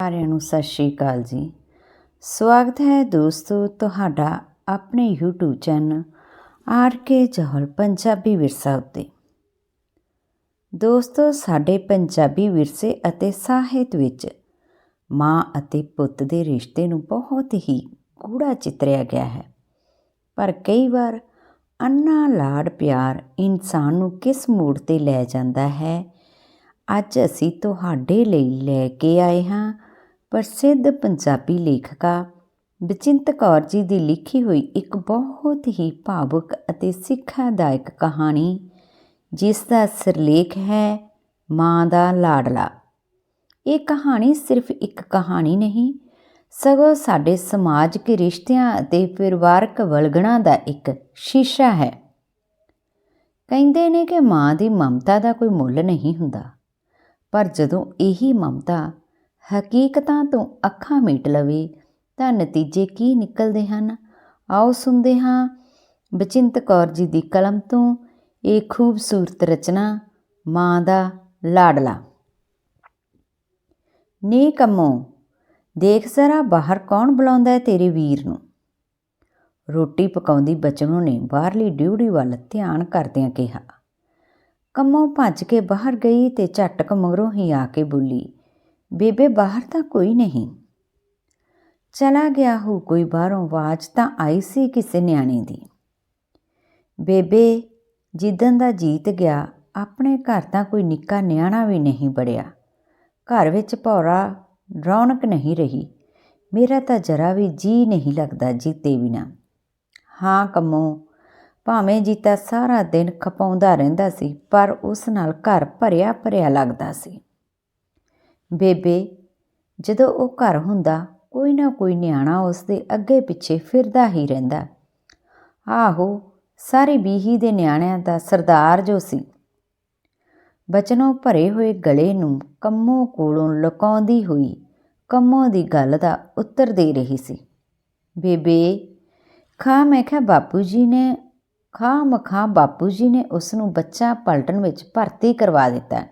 ਸਾਰਿਆਂ ਨੂੰ ਸਤਿ ਸ਼੍ਰੀ ਅਕਾਲ ਜੀ। ਸਵਾਗਤ ਹੈ ਦੋਸਤੋ ਤੁਹਾਡਾ ਆਪਣੇ YouTube channel R K ਜਹਲ Punjabi Virsa ਉੱਤੇ। ਦੋਸਤੋ ਸਾਡੇ ਪੰਜਾਬੀ ਵਿਰਸੇ ਅਤੇ ਸਾਹਿਤ ਵਿੱਚ ਮਾਂ ਅਤੇ ਪੁੱਤ ਦੇ ਰਿਸ਼ਤੇ ਨੂੰ ਬਹੁਤ ਹੀ ਗੂੜਾ ਚਿਤਰਿਆ ਗਿਆ ਹੈ। ਪਰ ਕਈ ਵਾਰ ਅੰਨਾ ਲਾੜ ਪਿਆਰ ਇਨਸਾਨ ਨੂੰ ਕਿਸ ਮੋੜ ਤੇ ਲੈ ਜਾਂਦਾ ਹੈ, ਅੱਜ ਅਸੀਂ ਤੁਹਾਡੇ ਲਈ ਲੈ ਕੇ ਆਏ ਹਾਂ ਪ੍ਰਸਿੱਧ ਪੰਜਾਬੀ ਲੇਖਕਾ ਬਚਿੰਤ ਕੌਰ ਜੀ ਦੀ ਲਿਖੀ ਹੋਈ ਇੱਕ ਬਹੁਤ ਹੀ ਭਾਵੁਕ ਅਤੇ ਸਿੱਖਿਆਦਾਇਕ ਕਹਾਣੀ, ਜਿਸ ਦਾ ਸਿਰਲੇਖ ਹੈ ਮਾਂ ਦਾ ਲਾਡਲਾ। ਇਹ ਕਹਾਣੀ ਸਿਰਫ ਇੱਕ ਕਹਾਣੀ ਨਹੀਂ, ਸਗੋਂ ਸਾਡੇ ਸਮਾਜਿਕ ਰਿਸ਼ਤਿਆਂ ਅਤੇ ਪਰਿਵਾਰਕ ਵਲਗਣਾ ਦਾ ਇੱਕ ਸ਼ੀਸ਼ਾ ਹੈ। ਕਹਿੰਦੇ ਨੇ ਕਿ ਮਾਂ ਦੀ ਮਮਤਾ ਦਾ ਕੋਈ ਮੁੱਲ ਨਹੀਂ ਹੁੰਦਾ, ਪਰ ਜਦੋਂ ਇਹੀ ਮਮਤਾ ਹਕੀਕਤਾਂ ਤੋਂ ਅੱਖਾਂ ਮੀਟ ਲਵੇ, ਤਾਂ ਨਤੀਜੇ ਕੀ ਨਿਕਲਦੇ ਹਨ? ਆਓ ਸੁਣਦੇ ਹਾਂ ਬਚਿੰਤ ਕੌਰ ਜੀ ਦੀ ਕਲਮ ਤੋਂ ਇਹ ਖੂਬਸੂਰਤ ਰਚਨਾ, ਮਾਂ ਦਾ ਲਾਡਲਾ। ਨੀ ਕੰਮੋ ਦੇਖ ਜ਼ਰਾ ਬਾਹਰ ਕੌਣ ਬੁਲਾਉਂਦਾ ਹੈ ਤੇਰੇ ਵੀਰ ਨੂੰ? ਰੋਟੀ ਪਕਾਉਂਦੀ ਬਚਨੋਂ ਨੇ ਬਾਹਰਲੀ ਡਿਊਟੀ ਵੱਲ ਧਿਆਨ ਕਰਦਿਆਂ ਕਿਹਾ। ਕੰਮੋ ਭੱਜ ਕੇ ਬਾਹਰ ਗਈ ਤੇ ਝਟਕ ਮਗਰੋਂ ਹੀ ਆ ਕੇ ਬੋਲੀ ਬੇਬੇ, ਬਾਹਰ ਤਾਂ ਕੋਈ ਨਹੀਂ। ਚਲਾ ਗਿਆ ਹੋ ਕੋਈ ਬਾਹਰੋਂ ਆਵਾਜ਼ ਤਾਂ ਆਈ ਸੀ ਕਿਸੇ ਨਿਆਣੇ ਦੀ। ਬੇਬੇ ਜਿੱਦਨ ਦਾ ਜੀਤ ਗਿਆ, ਆਪਣੇ ਘਰ ਤਾਂ ਕੋਈ ਨਿੱਕਾ ਨਿਆਣਾ ਵੀ ਨਹੀਂ ਬੜਿਆ। ਘਰ ਵਿੱਚ ਭੌਰਾ ਰੌਣਕ ਨਹੀਂ ਰਹੀ। ਮੇਰਾ ਤਾਂ ਜਰਾ ਵੀ ਜੀ ਨਹੀਂ ਲੱਗਦਾ ਜੀਤੇ ਬਿਨਾ। ਹਾਂ ਕੰਮੋ, ਭਾਵੇਂ ਜੀਤਾ ਸਾਰਾ ਦਿਨ ਖਪਾਉਂਦਾ ਰਹਿੰਦਾ ਸੀ, ਪਰ ਉਸ ਨਾਲ ਘਰ ਭਰਿਆ ਭਰਿਆ ਲੱਗਦਾ ਸੀ। ਬੇਬੇ, ਜਦੋਂ ਉਹ ਘਰ ਹੁੰਦਾ, ਕੋਈ ਨਾ ਕੋਈ ਨਿਆਣਾ ਉਸ ਦੇ ਅੱਗੇ ਪਿੱਛੇ ਫਿਰਦਾ ਹੀ ਰਹਿੰਦਾ। ਆਹੋ, ਸਾਰੀ ਬੀਹੀ ਦੇ ਨਿਆਣਿਆਂ ਦਾ ਸਰਦਾਰ ਜੋ ਸੀ। ਬਚਨੋਂ ਭਰੇ ਹੋਏ ਗਲੇ ਨੂੰ ਕੰਮੋਂ ਕੋਲੋਂ ਲੁਕਾਉਂਦੀ ਹੋਈ ਕੰਮੋਂ ਦੀ ਗੱਲ ਦਾ ਉੱਤਰ ਦੇ ਰਹੀ ਸੀ। ਬੇਬੇ ਖਾ ਮੈਂ ਕਿਹਾ ਬਾਪੂ ਜੀ ਨੇ ਖਾ ਮਖਾ ਬਾਪੂ ਜੀ ਨੇ ਉਸ ਨੂੰ ਬੱਚਾ ਪਲਟਣ ਵਿੱਚ ਭਰਤੀ ਕਰਵਾ ਦਿੱਤਾ।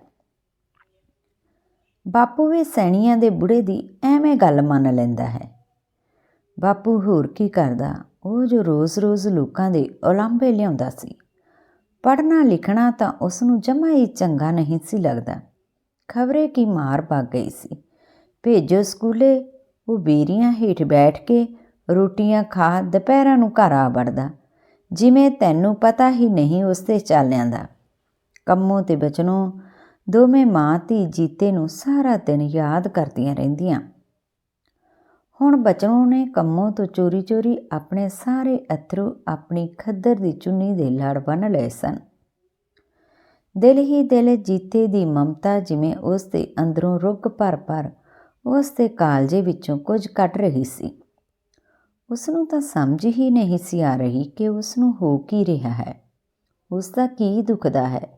ਬਾਪੂ ਵੀ ਸੈਣੀਆਂ ਦੇ ਬੁੜੇ ਦੀ ਐਵੇਂ ਗੱਲ ਮੰਨ ਲੈਂਦਾ ਹੈ। ਬਾਪੂ ਹੋਰ ਕੀ ਕਰਦਾ? ਉਹ ਜੋ ਰੋਜ਼-ਰੋਜ਼ ਲੋਕਾਂ ਦੇ ਉਲਾਂਭੇ ਲਿਆਉਂਦਾ ਸੀ। ਪੜ੍ਹਨਾ ਲਿਖਣਾ ਤਾਂ ਉਸ ਨੂੰ ਜਮਾ ਹੀ ਚੰਗਾ ਨਹੀਂ ਸੀ ਲੱਗਦਾ। ਖਬਰੇ ਕੀ ਮਾਰ ਪਾ ਗਈ ਸੀ। ਭੇਜੋ ਸਕੂਲੇ, ਉਹ ਬੇਰੀਆਂ ਹੇਠ ਬੈਠ ਕੇ ਰੋਟੀਆਂ ਖਾ ਦੁਪਹਿਰਾਂ ਨੂੰ ਘਰ ਆ ਵੜਦਾ। ਜਿਵੇਂ ਤੈਨੂੰ ਪਤਾ ਹੀ ਨਹੀਂ ਉਸ ਤੇ ਚਾਲਿਆਂ ਦਾ ਕੰਮੋਂ ਤੇ ਬਚਨੋਂ ਦੋਵੇਂ ਮਾਂ ਧੀ ਜੀਤੇ ਨੂੰ ਸਾਰਾ ਦਿਨ ਯਾਦ ਕਰਦੀਆਂ ਰਹਿੰਦੀਆਂ। ਹੁਣ ਬਚਨੋਂ ਨੇ ਕੰਮੋਂ ਤੋਂ ਚੋਰੀ-ਚੋਰੀ ਆਪਣੇ ਸਾਰੇ ਅਥਰੂ ਆਪਣੀ ਖੱਦਰ ਦੀ ਚੁੰਨੀ ਦੇ ਲੜ ਬੰਨ ਲਏ ਸਨ। ਦਿਲ ਹੀ ਦਿਲ ਜੀਤੇ ਦੀ ਮਮਤਾ ਜਿਵੇਂ ਉਸ ਦੇ ਅੰਦਰੋਂ ਰੁੱਗ ਭਰ-ਭਰ ਉਸ ਦੇ ਕਾਲਜੇ ਵਿੱਚੋਂ ਕੁਝ ਕੱਢ ਰਹੀ ਸੀ। ਉਸ ਨੂੰ ਤਾਂ ਸਮਝ ਹੀ ਨਹੀਂ ਸੀ ਆ ਰਹੀ ਕਿ ਉਸ ਨੂੰ ਹੋ ਕੀ ਰਿਹਾ ਹੈ। ਉਸ ਦਾ ਕੀ ਦੁਖਦਾ ਹੈ?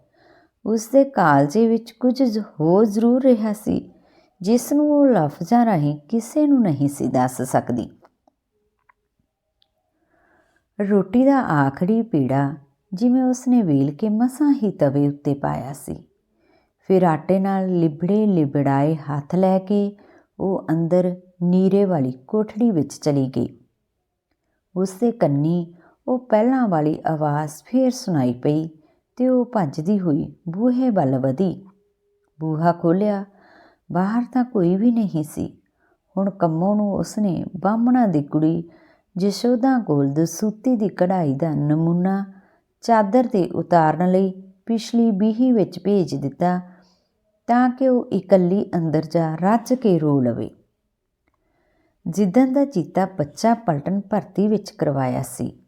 ਉਸ ਦੇ ਕਾਲਜੇ ਵਿੱਚ ਕੁਝ ਹੋ ਜ਼ਰੂਰ ਰਿਹਾ ਸੀ, ਜਿਸ ਨੂੰ ਉਹ ਲਫ਼ਜ਼ਾਂ ਰਾਹੀਂ ਕਿਸੇ ਨੂੰ ਨਹੀਂ ਸੀ ਦੱਸ ਸਕਦੀ। ਰੋਟੀ ਦਾ ਆਖਰੀ ਪੀੜਾ ਜਿਵੇਂ ਉਸਨੇ ਵੇਲ ਕੇ ਮਸਾਂ ਹੀ ਤਵੇ ਉੱਤੇ ਪਾਇਆ ਸੀ, ਫਿਰ ਆਟੇ ਨਾਲ ਲਿਬੜੇ ਲਿਬੜਾਏ ਹੱਥ ਲੈ ਕੇ ਉਹ ਅੰਦਰ ਨੀਰੇ ਵਾਲੀ ਕੋਠੜੀ ਵਿੱਚ ਚਲੀ ਗਈ। ਉਸਦੇ ਕੰਨੀ ਉਹ ਪਹਿਲਾਂ ਵਾਲੀ ਆਵਾਜ਼ ਫੇਰ ਸੁਣਾਈ ਪਈ ਤੇ ਉਹ ਭੱਜਦੀ ਹੋਈ ਬੂਹੇ ਵੱਲ ਵਧੀ। ਬੂਹਾ ਖੋਲ੍ਹਿਆ। ਬਾਹਰ ਤਾਂ ਕੋਈ ਵੀ ਨਹੀਂ ਸੀ। ਹੁਣ ਕੰਮੋਂ ਨੂੰ ਉਸਨੇ ਬਾਹਮਣਾ ਦੀ ਕੁੜੀ ਜਸ਼ੋਦਾ ਕੋਲ ਦਸੂਤੀ ਦੀ ਕਢਾਈ ਦਾ ਨਮੂਨਾ, ਚਾਦਰ ਤੇ ਉਤਾਰਨ ਲਈ ਪਿਛਲੀ ਬੀਹੀ ਵਿੱਚ ਭੇਜ ਦਿੱਤਾ ਤਾਂ ਕਿ ਉਹ ਇਕੱਲੀ ਅੰਦਰ ਜਾ ਰੱਜ ਕੇ ਰੋ ਲਵੇ। ਜਿੱਦਨ ਦਾ ਚੀਤਾ ਬੱਚਾ ਪਲਟਨ ਭਰਤੀ ਵਿੱਚ ਕਰਵਾਇਆ ਸੀ।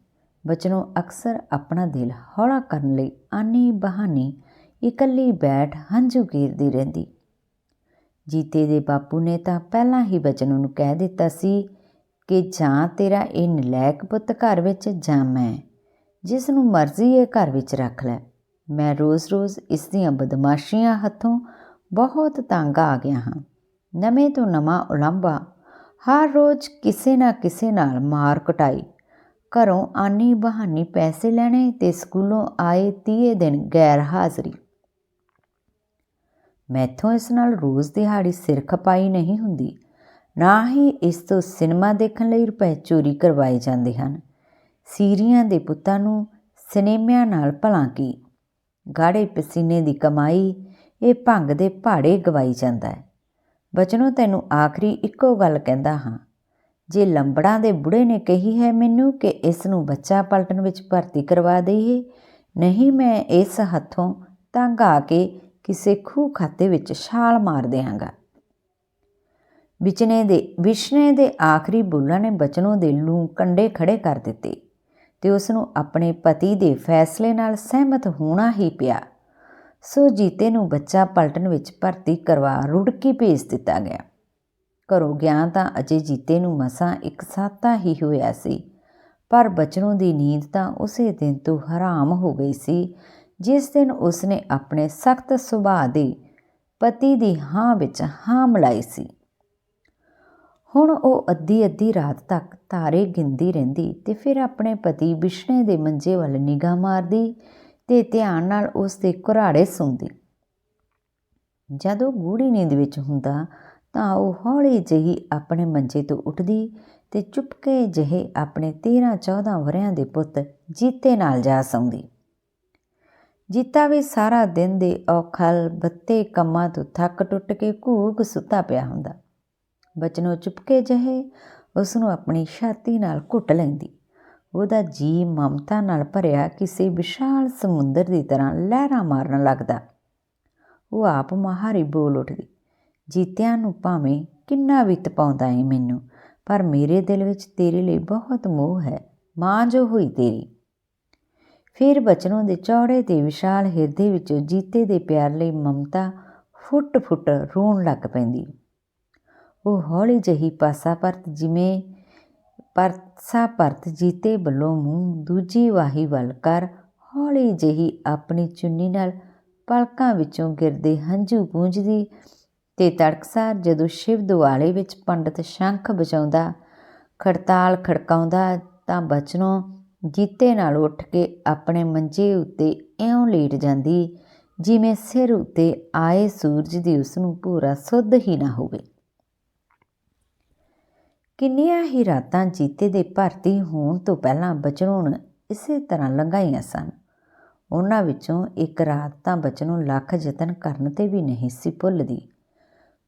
ਬਚਨੋਂ ਅਕਸਰ ਆਪਣਾ ਦਿਲ ਹੌਲਾ ਕਰਨ ਲਈ ਆਨੀ ਬਹਾਨੀ ਇਕੱਲੀ ਬੈਠ ਹੰਝੂ ਗੀਰਦੀ ਰਹਿੰਦੀ। ਜੀਤੇ ਦੇ ਬਾਪੂ ਨੇ ਤਾਂ ਪਹਿਲਾਂ ਹੀ ਬਚਨ ਨੂੰ ਕਹਿ ਦਿੱਤਾ ਸੀ ਕਿ ਜਾਂ ਤੇਰਾ ਇਹ ਨਲਾਇਕ ਪੁੱਤ ਘਰ ਵਿੱਚ ਜਾਂ ਮੈਂ ਜਿਸ ਨੂੰ ਮਰਜ਼ੀ ਇਹ ਘਰ ਵਿੱਚ ਰੱਖ ਲੈ। ਮੈਂ ਰੋਜ਼-ਰੋਜ਼ ਇਸ ਦੀਆਂ ਬਦਮਾਸ਼ੀਆਂ ਹੱਥੋਂ ਬਹੁਤ ਤੰਗ ਆ ਗਿਆ ਹਾਂ। ਨਵੇਂ ਤੋਂ ਨਵਾਂ ਉਲੰਭਾ ਹਰ ਰੋਜ਼ ਕਿਸੇ ਨਾ ਕਿਸੇ ਨਾਲ ਮਾਰ ਕਟਾਈ ਘਰੋਂ ਆਨੀ ਬਹਾਨੀ ਪੈਸੇ ਲੈਣੇ ਤੇ ਸਕੂਲੋਂ ਆਏ ਤੀਏ ਦਿਨ ਗੈਰ ਹਾਜ਼ਰੀ। ਮੈਥੋਂ ਇਸ ਨਾਲ ਰੋਜ਼ ਦਿਹਾੜੀ ਸਿਰ ਖਪਾਈ ਨਹੀਂ ਹੁੰਦੀ। ਨਾ ਹੀ ਇਸ ਤੋਂ ਸਿਨੇਮਾ ਦੇਖਣ ਲਈ ਰੁਪਏ ਚੋਰੀ ਕਰਵਾਏ ਜਾਂਦੇ ਹਨ। ਸੀਰੀਆਂ ਦੇ ਪੁੱਤਾਂ ਨੂੰ ਸਿਨੇਮਿਆਂ ਨਾਲ ਭਲਾ ਕੀ ਗਾੜੇ ਪਸੀਨੇ ਦੀ ਕਮਾਈ, ਇਹ ਭੰਗ ਦੇ ਪਹਾੜੇ ਗਵਾਈ ਜਾਂਦਾ ਹੈ। ਬਚਨੋ ਤੈਨੂੰ ਆਖਰੀ ਇੱਕੋ ਗੱਲ ਕਹਿੰਦਾ ਹਾਂ ਜੇ ਲੰਬੜਾਂ ਦੇ ਬੁੜੇ ਨੇ ਕਹੀ ਹੈ ਮੈਨੂੰ ਕਿ ਇਸ ਨੂੰ ਬੱਚਾ ਪਲਟਣ ਵਿੱਚ ਭਰਤੀ ਕਰਵਾ ਦੇਈਏ, ਨਹੀਂ ਮੈਂ ਇਸ ਹੱਥੋਂ ਤੰਗ ਆ ਕੇ ਕਿਸੇ ਖੂਹ ਖਾਤੇ ਵਿੱਚ ਛਾਲ ਮਾਰ ਦਿਆਂਗਾ। ਵਿਚਨੇ ਦੇ ਵਿਸ਼ਨੇ ਦੇ ਆਖਰੀ ਬੋਲਾਂ ਨੇ ਬਚਨੋਂ ਦੇ ਲੂ ਕੰਡੇ ਖੜੇ ਕਰ ਦਿੱਤੇ ਤੇ ਉਸ ਨੂੰ ਆਪਣੇ ਪਤੀ ਦੇ ਫੈਸਲੇ ਨਾਲ ਸਹਿਮਤ ਹੋਣਾ ਹੀ ਪਿਆ। ਸੋ ਜੀਤੇ ਨੂੰ ਬੱਚਾ ਪਲਟਨ ਵਿੱਚ ਭਰਤੀ ਕਰਵਾ ਰੁੜਕੀ ਭੇਜ ਦਿੱਤਾ ਗਿਆ। ਘਰੋਂ ਗਿਆ ਤਾਂ ਅਜੇ ਜੀਤੇ ਨੂੰ ਮਸਾਂ ਇੱਕ ਸਾਤਾ ਹੀ ਹੋਇਆ ਸੀ। ਪਰ ਬਚਨੋਂ ਦੀ ਨੀਂਦ ਤਾਂ ਉਸੇ ਦਿਨ ਤੋਂ ਹਰਾਮ ਹੋ ਗਈ ਸੀ, ਜਿਸ ਦਿਨ ਉਸਨੇ ਆਪਣੇ ਸਖਤ ਸੁਭਾਅ ਦੇ ਪਤੀ ਦੀ ਹਾਂ ਵਿੱਚ ਹਾਂ ਮਿਲਾਈ ਸੀ। ਹੁਣ ਉਹ ਅੱਧੀ ਅੱਧੀ ਰਾਤ ਤੱਕ ਤਾਰੇ ਗਿਣਦੀ ਰਹਿੰਦੀ ਤੇ ਫਿਰ ਆਪਣੇ ਪਤੀ ਵਿਸ਼ਨੇ ਦੇ ਮੰਜੇ ਵੱਲ ਨਿਗਾਹ ਮਾਰਦੀ ਤੇ ਧਿਆਨ ਨਾਲ ਉਸ ਦੇ ਘੁਰਾੜੇ ਸੁਣਦੀ ਜਦੋਂ ਗੂੜੀ ਨੀਂਦ ਵਿੱਚ ਹੁੰਦਾ ਤਾਂ ਉਹ ਹੌਲੀ ਜਿਹੀ ਆਪਣੇ ਮੰਜੇ ਤੋਂ ਉੱਠਦੀ ਤੇ ਚੁੱਪਕੇ ਜਿਹੇ ਆਪਣੇ 13-14 ਵਰਿਆਂ ਦੇ ਪੁੱਤ ਜੀਤੇ ਨਾਲ ਜਾ ਸੌਂਦੀ। ਜੀਤਾ ਵੀ ਸਾਰਾ ਦਿਨ ਦੇ ਔਖਲ, ਬੱਤੇ ਕੰਮਾਂ ਤੋਂ ਥੱਕ ਟੁੱਟ ਕੇ ਘੂਕ ਸੁੱਤਾ ਪਿਆ ਹੁੰਦਾ। ਬਚਨੋ ਚੁਪਕੇ ਜਿਹੇ ਉਸ ਨੂੰ ਆਪਣੀ ਛਾਤੀ ਨਾਲ ਘੁੱਟ ਲੈਂਦੀ। ਉਹਦਾ ਜੀ ਮਮਤਾ ਨਾਲ ਭਰਿਆ ਕਿਸੇ ਵਿਸ਼ਾਲ ਸਮੁੰਦਰ ਦੀ ਤਰ੍ਹਾਂ ਲਹਿਰਾਂ ਮਾਰਨ ਲੱਗਦਾ। ਉਹ ਆਪ ਮਹਾਰੀ ਬੋਲ ਉੱਠਦੀ। ਜੀਤਿਆਂ ਨੂੰ ਭਾਵੇਂ ਕਿੰਨਾ ਵੀ ਤਪਾਉਂਦਾ ਏ ਮੈਨੂੰ, ਪਰ ਮੇਰੇ ਦਿਲ ਵਿੱਚ ਤੇਰੇ ਲਈ ਬਹੁਤ ਮੋਹ ਹੈ, ਮਾਂ ਜੋ ਹੋਈ ਤੇਰੀ। ਫਿਰ ਬਚਨੋਂ ਦੇ ਚੌੜੇ ਤੇ ਵਿਸ਼ਾਲ ਹਿਰਦੇ ਵਿੱਚੋਂ ਜੀਤੇ ਦੇ ਪਿਆਰ ਲਈ ਮਮਤਾ ਫੁੱਟ-ਫੁੱਟ ਰੋਣ ਲੱਗ ਪੈਂਦੀ। ਉਹ ਹੌਲੀ ਜਹੀ ਪਾਸਾ ਪਰਤ ਜਿਵੇਂ ਪਰਸਾ ਪਰਤ ਜੀਤੇ ਵੱਲੋਂ ਮੂੰਹ ਦੂਜੀ ਵਾਹੀ ਵੱਲ ਕਰ ਹੌਲੀ ਜਹੀ ਆਪਣੀ ਚੁੰਨੀ ਨਾਲ ਪਲਕਾਂ ਵਿੱਚੋਂ ਗਿਰਦੇ ਹੰਝੂ ਪੂੰਝਦੀ ਤੇ ਤੜਕਸਾਰ ਜਦੋਂ ਸ਼ਿਵ ਦੁਆਲੇ ਵਿੱਚ ਪੰਡਤ ਸ਼ੰਖ ਵਜਾਉਂਦਾ, ਖੜਤਾਲ ਖੜਕਾਉਂਦਾ ਤਾਂ ਬਚਨੋਂ ਜੀਤੇ ਨਾਲ ਉੱਠ ਕੇ ਆਪਣੇ ਮੰਜੇ ਉੱਤੇ ਇਉਂ ਲੇਟ ਜਾਂਦੀ, ਜਿਵੇਂ ਸਿਰ ਉੱਤੇ ਆਏ ਸੂਰਜ ਦੀ ਉਸ ਨੂੰ ਪੂਰਾ ਸੁੱਧ ਹੀ ਨਾ ਹੋਵੇ। ਕਿੰਨੀਆਂ ਹੀ ਰਾਤਾਂ ਜੀਤੇ ਦੇ ਭਰਤੀ ਹੋਣ ਤੋਂ ਪਹਿਲਾਂ ਬਚਨੋਂ ਇਸੇ ਤਰ੍ਹਾਂ ਲੰਘਾਈਆਂ ਸਨ। ਉਹਨਾਂ ਵਿੱਚੋਂ ਇੱਕ ਰਾਤ ਤਾਂ ਬਚਨੋਂ ਲੱਖ ਯਤਨ ਕਰਨ ਤੇ ਵੀ ਨਹੀਂ ਸੀ ਭੁੱਲਦੀ।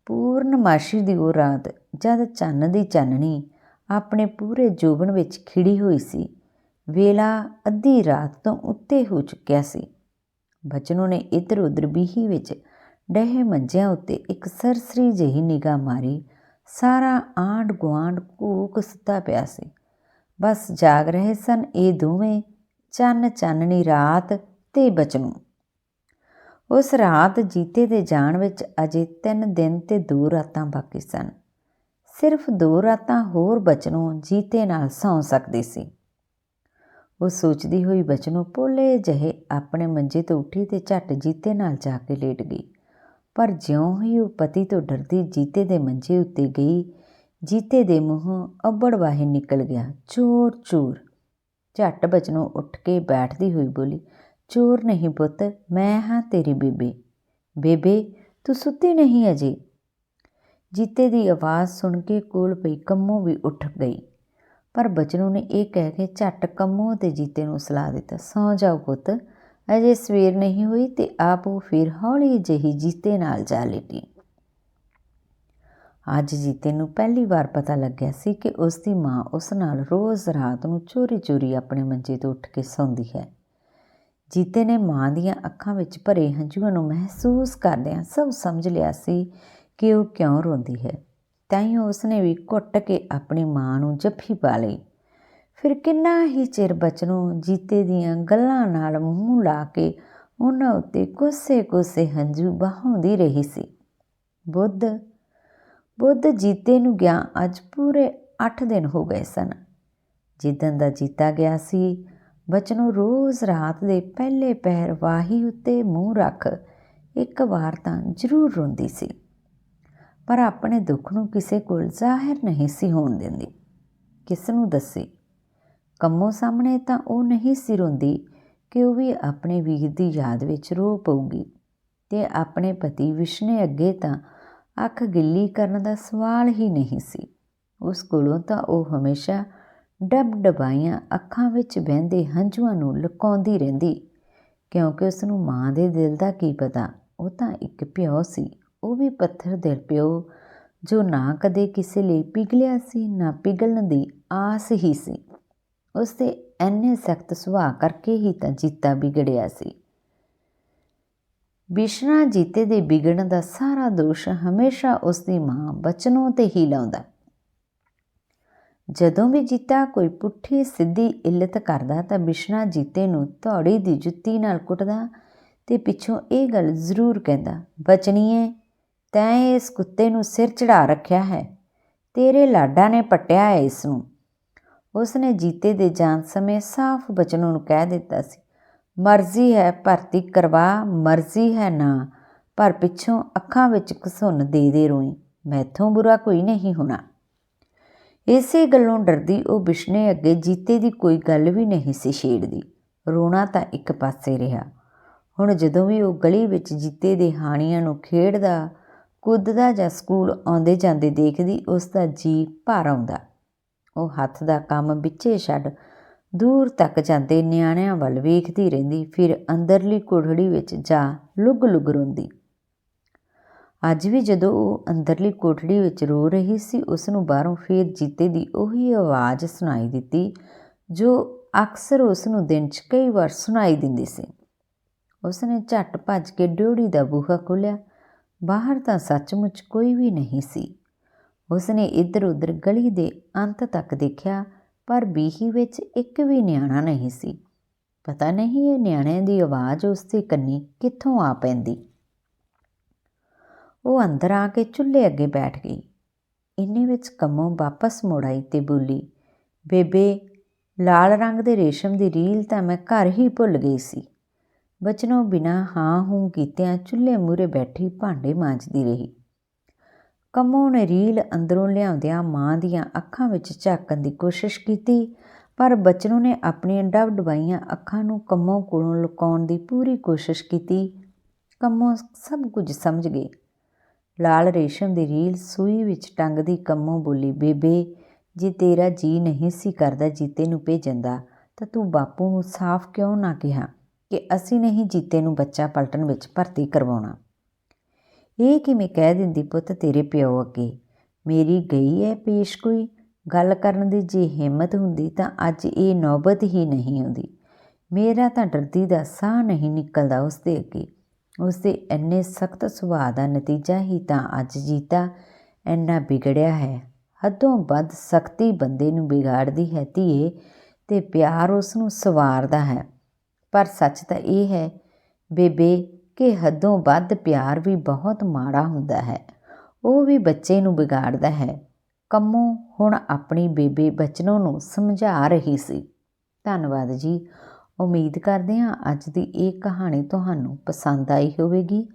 ਪੂਰਨਮਾਸ਼ੀ ਦੀ ਉਹ ਰਾਤ ਜਦ ਚੰਨ ਦੀ ਚਾਨਣੀ ਆਪਣੇ ਪੂਰੇ ਜੋਬਨ ਵਿੱਚ ਖਿੜੀ ਹੋਈ ਸੀ, ਵੇਲਾ ਅੱਧੀ ਰਾਤ ਤੋਂ ਉੱਤੇ ਹੋ ਚੁੱਕਿਆ ਸੀ। ਬਚਨੋਂ ਨੇ ਇੱਧਰ ਉੱਧਰ ਬੀਹੀ ਵਿੱਚ ਡਹੇ ਮੰਜਿਆਂ ਉੱਤੇ ਇੱਕ ਸਰਸਰੀ ਜਿਹੀ ਨਿਗਾਹ ਮਾਰੀ, ਸਾਰਾ ਆਂਡ ਗੁਆਂਡ ਕੂਕ ਸੁੱਤਾ ਪਿਆ ਸੀ। ਬਸ ਜਾਗ ਰਹੇ ਸਨ ਇਹ ਦੋਵੇਂ ਚੰਨ ਚਾਨਣੀ ਰਾਤ ਤੇ ਬਚਨੂ। ਉਸ ਰਾਤ ਜੀਤੇ ਦੇ ਜਾਣ ਵਿੱਚ ਅਜੇ 3 ਦਿਨ ਤੇ 2 ਰਾਤਾਂ ਬਾਕੀ ਸਨ। ਸਿਰਫ 2 ਰਾਤਾਂ ਹੋਰ ਬਚਨੂ ਜੀਤੇ ਨਾਲ ਸੌਂ ਸਕਦੀ ਸੀ। ਉਹ ਸੋਚਦੀ ਹੋਈ ਬਚਨੋਂ ਪੋਲੇ ਜਿਹੇ ਆਪਣੇ ਮੰਜੇ ਤੋਂ ਉੱਠੀ ਤੇ ਝੱਟ ਜੀਤੇ ਨਾਲ ਜਾ ਕੇ ਲੇਟ ਗਈ। ਪਰ ਜਿਉਂ ਹੀ ਉਹ ਪਤੀ ਤੋਂ ਡਰਦੀ ਜੀਤੇ ਦੇ ਮੰਜੇ ਉੱਤੇ ਗਈ, ਜੀਤੇ ਦੇ ਮੂੰਹੋਂ ਅੱਬੜ ਵਾਹੇ ਨਿਕਲ ਗਿਆ ਚੋਰ ਚੋਰ ਝੱਟ ਬਚਨੋਂ ਉੱਠ ਕੇ ਬੈਠਦੀ ਹੋਈ ਬੋਲੀ ਚੋਰ ਨਹੀਂ ਪੁੱਤ, ਮੈਂ ਹਾਂ ਤੇਰੀ ਬੇਬੇ। ਬੇਬੇ, ਤੂੰ ਸੁੱਤੀ ਨਹੀਂ ਅਜੇ? ਜੀਤੇ ਦੀ ਆਵਾਜ਼ ਸੁਣ ਕੇ ਕੋਲ ਪਈ ਕੰਮੋ ਵੀ ਉੱਠ ਗਈ। ਪਰ ਬਚਨੂ ਨੇ ਇਹ ਕਹਿ ਕੇ ਝੱਟ ਕੰਮੋ ਤੇ ਜੀਤੇ ਨੂੰ ਸਲਾਹ ਦਿੱਤਾ, ਸੌ ਜਾਓ ਪੁੱਤ, ਅਜੇ ਸਵੇਰ ਨਹੀਂ ਹੋਈ ਤੇ ਆਪ ਉਹ ਫਿਰ ਹੌਲੀ ਜਿਹੀ ਜੀਤੇ ਨਾਲ ਜਾ ਲੇਟੀ। ਅੱਜ ਜੀਤੇ ਨੂੰ ਪਹਿਲੀ ਵਾਰ ਪਤਾ ਲੱਗਿਆ ਸੀ ਕਿ ਉਸ ਦੀ ਮਾਂ ਉਸ ਨਾਲ ਰੋਜ਼ ਰਾਤ ਨੂੰ ਚੋਰੀ-ਚੋਰੀ ਆਪਣੇ ਮੰਜੇ ਤੋਂ ਉੱਠ ਕੇ ਸੌਂਦੀ ਹੈ। ਜੀਤੇ ਨੇ ਮਾਂ ਦੀਆਂ ਅੱਖਾਂ ਵਿੱਚ ਭਰੇ ਹੰਝੂਆਂ ਨੂੰ ਮਹਿਸੂਸ ਕਰਦਿਆਂ ਸਭ ਸਮਝ ਲਿਆ ਸੀ ਕਿ ਉਹ ਕਿਉਂ ਰੋਂਦੀ ਹੈ। ਤਾਂ ਹੀ ਉਸਨੇ ਵੀ ਘੁੱਟ ਕੇ ਆਪਣੀ ਮਾਂ ਨੂੰ ਜੱਫੀ ਪਾ ਲਈ। ਫਿਰ ਕਿੰਨਾ ਹੀ ਚਿਰ ਬਚਨੋਂ ਜੀਤੇ ਦੀਆਂ ਗੱਲਾਂ ਨਾਲ ਮੂੰਹ ਲਾ ਕੇ ਉਹਨਾਂ ਉੱਤੇ ਕੋਸੇ-ਕੋਸੇ ਹੰਝੂ ਬਹਾਉਂਦੀ ਰਹੀ ਸੀ। ਬੁੱਧ ਬੁੱਧ ਜੀਤੇ ਨੂੰ ਗਿਆ ਅੱਜ ਪੂਰੇ 8 ਦਿਨ ਹੋ ਗਏ ਸਨ। ਜਿੱਦਨ ਦਾ ਜੀਤਾ ਗਿਆ ਸੀ ਬਚਨੋਂ ਰੋਜ਼ ਰਾਤ ਦੇ ਪਹਿਲੇ ਪਹਿਰ ਵਾਹੀ ਉੱਤੇ ਮੂੰਹ ਰੱਖ ਇੱਕ ਵਾਰ ਤਾਂ ਜ਼ਰੂਰ ਰੋਂਦੀ ਸੀ। ਪਰ ਆਪਣੇ ਦੁੱਖ ਨੂੰ ਕਿਸੇ ਕੋਲ ਜ਼ਾਹਿਰ ਨਹੀਂ ਸੀ ਹੋਣ ਦਿੰਦੀ। ਕਿਸ ਨੂੰ ਦੱਸੇ? ਕੰਮੋਂ ਸਾਹਮਣੇ ਤਾਂ ਉਹ ਨਹੀਂ ਸੀ ਰੋਂਦੀ ਕਿ ਉਹ ਵੀ ਆਪਣੇ ਵੀਰ ਦੀ ਯਾਦ ਵਿੱਚ ਰੋ ਪਊਗੀ ਤੇ ਆਪਣੇ ਪਤੀ ਵਿਸ਼ਨੇ ਅੱਗੇ ਤਾਂ ਅੱਖ ਗਿੱਲੀ ਕਰਨ ਦਾ ਸਵਾਲ ਹੀ ਨਹੀਂ ਸੀ। ਉਸ ਕੋਲੋਂ ਤਾਂ ਉਹ ਹਮੇਸ਼ਾ ਡੱਬ ਡਬਾਈਆਂ ਅੱਖਾਂ ਵਿੱਚ ਵਹਿੰਦੇ ਹੰਝੂਆਂ ਨੂੰ ਲੁਕਾਉਂਦੀ ਰਹਿੰਦੀ, ਕਿਉਂਕਿ ਉਸ ਨੂੰ ਮਾਂ ਦੇ ਦਿਲ ਦਾ ਕੀ ਪਤਾ? ਉਹ ਤਾਂ ਇੱਕ ਪਿਓ ਸੀ। ਉਹ ਵੀ ਪੱਥਰ ਦਿਲ ਪਿਓ, ਜੋ ਨਾ ਕਦੇ ਕਿਸੇ ਲਈ ਪਿਘਲਿਆ ਸੀ, ਨਾ ਪਿਘਲਣ ਦੀ ਆਸ ਹੀ ਸੀ। ਉਸ ਦੇ ਐਨੇ ਸਖਤ ਸੁਭਾਅ ਕਰਕੇ ਹੀ ਤਾਂ ਜੀਤਾ ਵਿਗੜਿਆ ਸੀ। ਬਿਸ਼ਨਾ ਜੀਤੇ ਦੇ ਵਿਗੜਨ ਦਾ ਸਾਰਾ ਦੋਸ਼ ਹਮੇਸ਼ਾ ਉਸ ਦੀ ਮਾਂ ਬਚਨੋਂ ਤੇ ਹੀ ਲਾਉਂਦਾ। ਜਦੋਂ ਵੀ ਜੀਤਾ ਕੋਈ ਪੁੱਠੀ ਸਿੱਧੀ ਇੱਲਤ ਕਰਦਾ ਤਾਂ ਬਿਸ਼ਨਾ ਜੀਤੇ ਨੂੰ ਧੌੜੀ ਦੀ ਜੁੱਤੀ ਨਾਲ ਕੁੱਟਦਾ ਤੇ ਪਿੱਛੋਂ ਇਹ ਗੱਲ ਜ਼ਰੂਰ ਕਹਿੰਦਾ ਬਚਣੀਏ ਤੈਂ ਇਸ ਕੁੱਤੇ ਨੂੰ ਸਿਰ ਚੜਾ ਰੱਖਿਆ ਹੈ, ਤੇਰੇ ਲਾਡਾ ਨੇ ਪੱਟਿਆ ਹੈ ਇਸ ਨੂੰ। ਉਸ ਨੇ ਜੀਤੇ ਦੇ ਜਾਣ ਸਮੇਂ ਸਾਫ਼ ਬਚਨੋਂ ਨੂੰ ਕਹਿ ਦਿੱਤਾ ਸੀ, ਮਰਜ਼ੀ ਹੈ, ਭਰਤੀ ਕਰਵਾ, ਮਰਜ਼ੀ ਹੈ ਨਾ, ਪਰ ਪਿੱਛੋਂ ਅੱਖਾਂ ਵਿੱਚ ਘਸੁੰਨ ਦੇ ਦੇ ਰੋਈ, ਮੈਥੋਂ ਬੁਰਾ ਕੋਈ ਨਹੀਂ ਹੋਣਾ। ਇਸੇ ਗੱਲੋਂ ਡਰਦੀ ਉਹ ਬਿਸ਼ਨੇ ਅੱਗੇ ਜੀਤੇ ਦੀ ਕੋਈ ਗੱਲ ਵੀ ਨਹੀਂ ਸੀ ਛੇੜਦੀ। ਰੋਣਾ ਤਾਂ ਇੱਕ ਪਾਸੇ ਰਿਹਾ। ਹੁਣ ਜਦੋਂ ਵੀ ਉਹ ਗਲੀ ਵਿੱਚ ਜੀਤੇ ਦੇ ਹਾਣੀਆਂ ਨੂੰ ਖੇਡਦਾ, ਕੁੱਦਦਾ ਜਾਂ ਸਕੂਲ ਆਉਂਦੇ ਜਾਂਦੇ ਦੇਖਦੀ, ਉਸ ਦਾ ਜੀ ਭਰ ਆਉਂਦਾ। ਉਹ ਹੱਥ ਦਾ ਕੰਮ ਵਿੱਚੇ ਛੱਡ ਦੂਰ ਤੱਕ ਜਾਂਦੇ ਨਿਆਣਿਆਂ ਵੱਲ ਵੇਖਦੀ ਰਹਿੰਦੀ, ਫਿਰ ਅੰਦਰਲੀ ਕੁੜੜੀ ਵਿੱਚ ਜਾ ਲੁੱਗ ਲੁੱਗ ਰੋਂਦੀ। ਅੱਜ ਵੀ ਜਦੋਂ ਉਹ ਅੰਦਰਲੀ ਕੋਠੜੀ ਵਿੱਚ ਰੋ ਰਹੀ ਸੀ ਉਸ ਨੂੰ ਬਾਹਰੋਂ ਫੇਰ ਜੀਤੇ ਦੀ ਉਹੀ ਆਵਾਜ਼ ਸੁਣਾਈ ਦਿੱਤੀ, ਜੋ ਅਕਸਰ ਉਸ ਨੂੰ ਦਿਨ 'ਚ ਕਈ ਵਾਰ ਸੁਣਾਈ ਦਿੰਦੀ ਸੀ। ਉਸ ਨੇ ਝੱਟ ਭੱਜ ਕੇ ਡਿਉੜੀ ਦਾ ਬੂਹਾ ਖੋਲ੍ਹਿਆ। ਬਾਹਰ ਤਾਂ ਸੱਚਮੁੱਚ ਕੋਈ ਵੀ ਨਹੀਂ ਸੀ। ਉਸ ਨੇ ਇੱਧਰ ਉੱਧਰ ਗਲੀ ਦੇ ਅੰਤ ਤੱਕ ਦੇਖਿਆ, ਪਰ ਬੀਹੀ ਵਿੱਚ ਇੱਕ ਵੀ ਨਿਆਣਾ ਨਹੀਂ ਸੀ। ਪਤਾ ਨਹੀਂ ਇਹ ਨਿਆਣਿਆਂ ਦੀ ਆਵਾਜ਼ ਉਸ ਦੇ ਕੰਨੀ ਕਿੱਥੋਂ ਆ ਪੈਂਦੀ। ਉਹ ਅੰਦਰ ਆ ਕੇ ਚੁੱਲ੍ਹੇ ਅੱਗੇ ਬੈਠ ਗਈ। ਇੰਨੇ ਵਿੱਚ ਕੰਮੋਂ ਵਾਪਸ ਮੁੜ ਆਈ ਤੇ ਬੋਲੀ, ਬੇਬੇ, ਲਾਲ ਰੰਗ ਦੇ ਰੇਸ਼ਮ ਦੀ ਰੀਲ ਤਾਂ ਮੈਂ ਘਰ ਹੀ ਭੁੱਲ ਗਈ ਸੀ। ਬਚਨੋਂ ਬਿਨਾ ਹਾਂ ਹੂੰ ਕੀਤਿਆਂ ਚੁੱਲ੍ਹੇ ਮੂਰੇ ਬੈਠੀ ਭਾਂਡੇ ਮਾਂਜਦੀ ਰਹੀ। ਕੰਮੋਂ ਨੇ ਰੀਲ ਅੰਦਰੋਂ ਲਿਆਉਂਦਿਆਂ ਮਾਂ ਦੀਆਂ ਅੱਖਾਂ ਵਿੱਚ ਝਾਕਣ ਦੀ ਕੋਸ਼ਿਸ਼ ਕੀਤੀ, ਪਰ ਬਚਨੋਂ ਨੇ ਆਪਣੀਆਂ ਡੱਬ ਡਬਾਈਆਂ ਅੱਖਾਂ ਨੂੰ ਕੰਮੋਂ ਕੋਲੋਂ ਲੁਕਾਉਣ ਦੀ ਪੂਰੀ ਕੋਸ਼ਿਸ਼ ਕੀਤੀ। ਕੰਮੋਂ ਸਭ ਕੁਝ ਸਮਝ ਗਈ ਲਾਲ ਰੇਸ਼ਮ ਦੀ ਰੀਲ ਸੂਈ ਵਿੱਚ ਟੰਗਦੀ ਕੰਮੋਂ ਬੋਲੀ, ਬੇਬੇ, ਜੇ ਤੇਰਾ ਜੀ ਨਹੀਂ ਸੀ ਕਰਦਾ ਜੀਤੇ ਨੂੰ ਭੇਜਣ ਦਾ, ਤਾਂ ਤੂੰ ਬਾਪੂ ਨੂੰ ਸਾਫ਼ ਕਿਉਂ ਨਾ ਕਿਹਾ ਕਿ ਅਸੀਂ ਨਹੀਂ ਜੀਤੇ ਨੂੰ ਬੱਚਾ ਪਲਟਣ ਵਿੱਚ ਭਰਤੀ ਕਰਵਾਉਣਾ? ਇਹ ਕਿਵੇਂ ਕਹਿ ਦਿੰਦੀ ਪੁੱਤ ਤੇਰੇ ਪਿਓ ਅੱਗੇ? ਮੇਰੀ ਗਈ ਹੈ ਪੇਸ਼ ਕੋਈ ਗੱਲ ਕਰਨ ਦੀ ਜੇ ਹਿੰਮਤ ਹੁੰਦੀ ਤਾਂ ਅੱਜ ਇਹ ਨੌਬਤ ਹੀ ਨਹੀਂ ਹੁੰਦੀ ਮੇਰਾ ਤਾਂ ਡਰਦੀ ਦਾ ਸਾਹ ਨਹੀਂ ਨਿਕਲਦਾ ਉਸ ਦੇ ਅੱਗੇ। ਉਸ ਦੇ ਇੰਨੇ ਸਖਤ ਸੁਭਾਅ ਦਾ ਨਤੀਜਾ ਹੀ ਤਾਂ ਅੱਜ ਜੀਤਾ ਇੰਨਾ ਵਿਗੜਿਆ ਹੈ। ਹੱਦੋਂ ਵੱਧ ਸਖਤੀ ਬੰਦੇ ਨੂੰ ਵਿਗਾੜਦੀ ਹੈ ਧੀਏ ਤੇ ਪਿਆਰ ਉਸ ਨੂੰ ਸਵਾਰਦਾ ਹੈ। ਪਰ ਸੱਚ ਤਾਂ ਇਹ ਹੈ, ਬੇਬੇ, ਕਿ ਹੱਦੋਂ ਵੱਧ ਪਿਆਰ ਵੀ ਬਹੁਤ ਮਾੜਾ ਹੁੰਦਾ ਹੈ। ਉਹ ਵੀ ਬੱਚੇ ਨੂੰ ਵਿਗਾੜਦਾ ਹੈ। ਕੰਮੋਂ ਹੁਣ ਆਪਣੀ ਬੇਬੇ ਬਚਨੋਂ ਨੂੰ ਸਮਝਾ ਰਹੀ ਸੀ। ਧੰਨਵਾਦ ਜੀ। ਉਮੀਦ ਕਰਦੇ ਹਾਂ ਅੱਜ ਦੀ ਇਹ ਕਹਾਣੀ ਤੁਹਾਨੂੰ ਪਸੰਦ ਆਈ ਹੋਵੇਗੀ।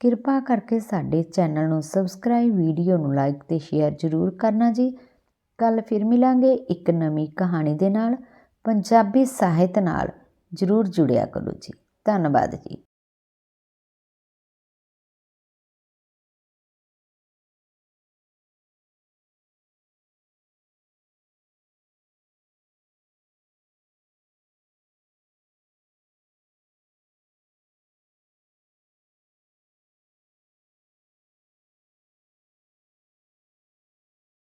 ਕਿਰਪਾ ਕਰਕੇ ਸਾਡੇ ਚੈਨਲ ਨੂੰ ਸਬਸਕ੍ਰਾਈਬ, ਵੀਡੀਓ ਨੂੰ ਲਾਈਕ ਤੇ ਸ਼ੇਅਰ ਜ਼ਰੂਰ ਕਰਨਾ ਜੀ। ਕੱਲ ਫਿਰ ਮਿਲਾਂਗੇ ਇੱਕ ਨਵੀਂ ਕਹਾਣੀ ਦੇ ਨਾਲ। ਪੰਜਾਬੀ ਸਾਹਿਤ ਨਾਲ ਜ਼ਰੂਰ ਜੁੜਿਆ ਕਰੋ ਜੀ। ਧੰਨਵਾਦ ਜੀ।